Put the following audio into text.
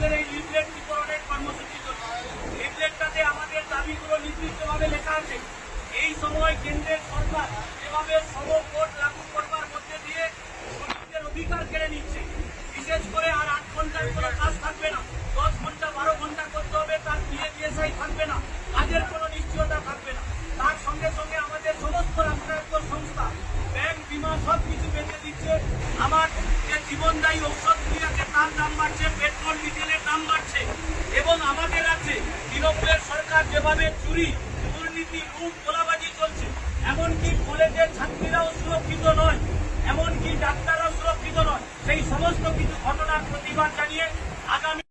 আজকের এই লিফলেট বিতরণের কর্মসূচির জন্য লিফলেটটাতে আমাদের দাবিগুলো নির্দিষ্টভাবে লেখা আছে। এই সময় কেন্দ্রের সরকার যেভাবে সম কোর্ট লাগু করবার মধ্যে দিয়ে শ্রমিকদের অধিকার কেড়ে নিচ্ছে। বিশেষ করে আর আট ঘণ্টার কোনো কাজ থাকবে না। দশ ঘণ্টা, বারো ঘণ্টা করতে হবে, তার বিয়ে বিএসআই থাকবে না। কাজের কোনো নিশ্চয়তা থাকবে না। তার সঙ্গে সঙ্গে আমাদের সমস্ত রাষ্ট্রায়ত্ত সংস্থা, ব্যাংক, বিমা সব কিছু বেঁচে দিচ্ছে। আমার যে জীবনদায়ী ঔষধ আছে তার দাম বাড়ছে আমাদের আছে তৃণমূলের সরকার যেভাবে চুরি, দুর্নীতি, লুট, গোলাবাজি চলছে, এমনকি কলেজের ছাত্রীরাও সুরক্ষিত নয়, এমনকি ডাক্তাররাও সুরক্ষিত নয়, সেই সমস্ত কিছু ঘটনার প্রতিবাদ জানিয়ে আগামী